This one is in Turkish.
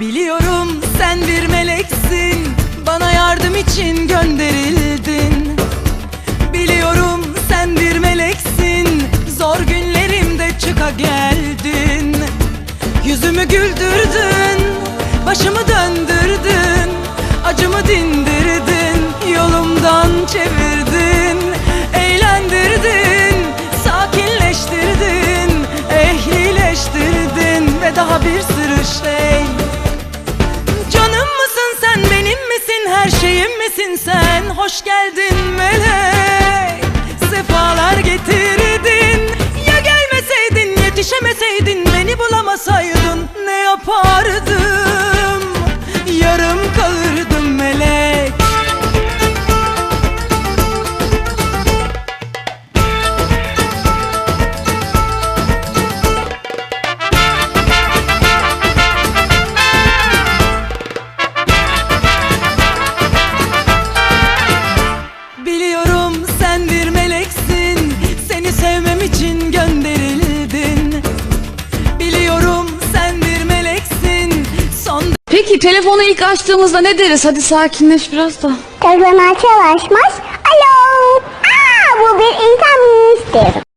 Biliyorum sen bir meleksin. Bana yardım için gönderildin. Biliyorum sen bir meleksin. Zor günlerimde çıka geldin. Yüzümü güldürdün Başımı şeyim misin sen? Hoş geldin melek. Sefalar getirdin. Ya gelmeseydin yetişemeseydin Beni bulamasaydın İçin gönderildin Biliyorum sen bir meleksin Son Peki telefonu ilk açtığımızda ne deriz? Hadi sakinleş biraz da. Telefon açar açmaz. Alo. Aa, bu bir insan ministeri.